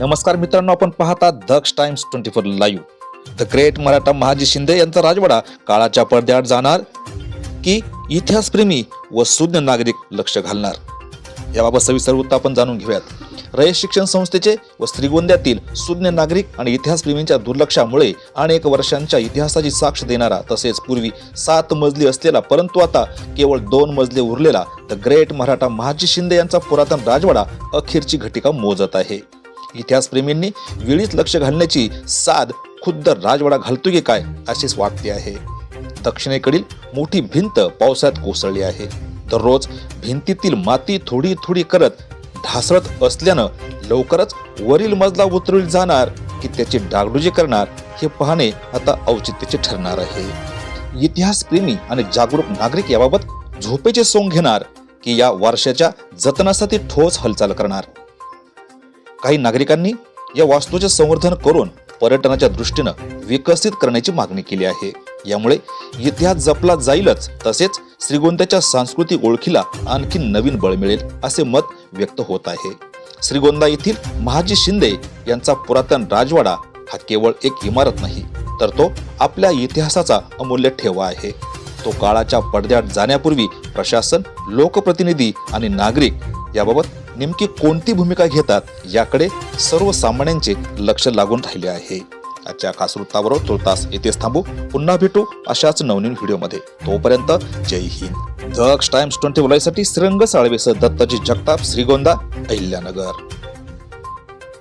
नमस्कार मित्रांनो आपण पाहता Daksh times twenty four live. The great Maratha Mahaji Shinde यांचा राजवाडा काळाच्या पडद्याआड जाणार की इतिहासप्रेमी व सुज्ञ नागरिक लक्ष घालणार? याबाबत सविस्तर वृत्त आपण जाणून घेऊयात. रयत शिक्षण संस्थेचे व श्रीगोंद्यातील सुज्ञ नागरिक आणि इतिहासप्रेमींच्या दुर्लक्षामुळे अनेक वर्षांच्या इतिहासाची साक्ष देणारा तसेच पूर्वी सात मजली असलेला परंतु आता केवळ दोन मजले उरलेला द ग्रेट मराठा महाजी शिंदे यांचा पुरातन राजवाडा अखेरची घटिका मोजत आहे. इतिहासप्रेमींनी वेळीच लक्ष घालण्याची साध खुद्द राजवाडा घालतो की काय अशीच वाटते आहे. दक्षिणेकडील मोठी भिंत पावसाळ्यात कोसळली आहे. दररोज भिंतीतील माती थोडी थोडी करत ढासळत असल्यानं लवकरच वरील मजला उतरवली जाणार की त्याची डागडुजी करणार हे पाहणे आता औचित्याचे ठरणार आहे. इतिहासप्रेमी आणि जागरूक नागरिक याबाबत झोपेचे सोंग घेणार की या वारशाच्या जतनासाठी ठोस हालचाल करणार. काही नागरिकांनी या वास्तूचे संवर्धन करून पर्यटनाच्या दृष्टीनं विकसित करण्याची मागणी केली आहे. यामुळे इतिहास जपला जाईलच तसेच श्रीगोंद्याच्या सांस्कृतिक ओळखीला आणखी नवीन बळ मिळेल असे मत व्यक्त होत आहे. श्रीगोंदा येथील महाजी शिंदे यांचा पुरातन राजवाडा हा केवळ एक इमारत नाही तर तो आपल्या इतिहासाचा अमूल्य ठेवा आहे. तो काळाच्या पडद्यात जाण्यापूर्वी प्रशासन लोकप्रतिनिधी आणि नागरिक याबाबत नेमकी कोणती भूमिका घेतात याकडे सर्वसामान्यांचे लक्ष लागून राहिले आहे. आजच्या खास वृत्ताबरोबर तुर्तास येथेच थांबू. पुन्हा भेटू अशाच नवनवीन व्हिडिओमध्ये. तोपर्यंत जय हिंद. जक्स टाइम्स ट्वेंटी साठी श्रीरंग साळवेसह दत्ताजी जगताप श्रीगोंदा अहिल्यानगर.